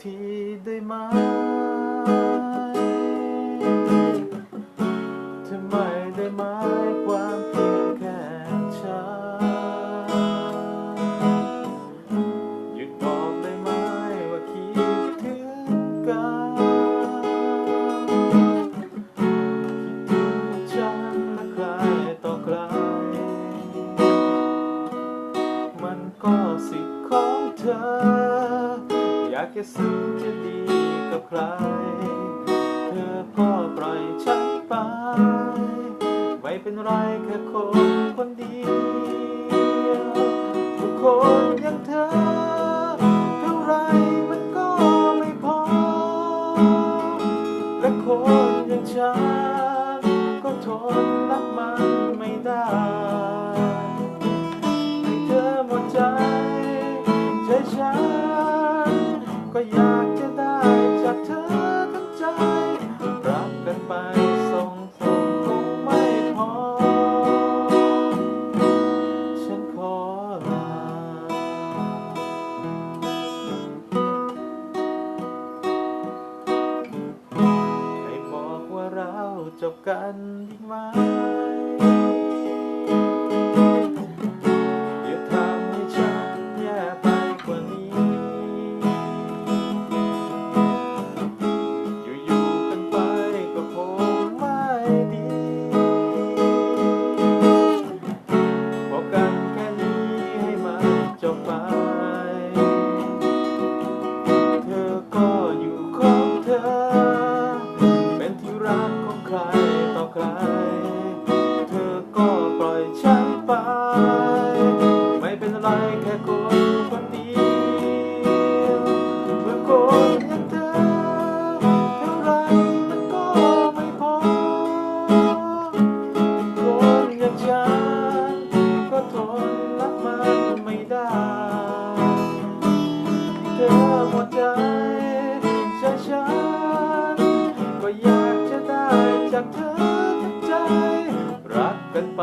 ทีได้ไหมทำไมได้ไหมความเพียงแค่ฉันหยุดบอกได้ไหมว่าคิดถึงกันคิดถึงฉันและใครต่อใคร มันก็สิทธิ์ของเธอ แค่ซึ้งจะดีกับใคร เธอก็ปล่อยฉันไป ไม่เป็นไรแค่คนคนเดียว จบกันดีไหมเดี๋ยวทำให้ฉันแย่ไปกว่านี้ อยู่ๆกันไปก็คงไม่ดี นรักมันไม่ได้ เธอหมดใจใจฉันก็อยากจะได้จากเธอทั้งใจ รักกันไป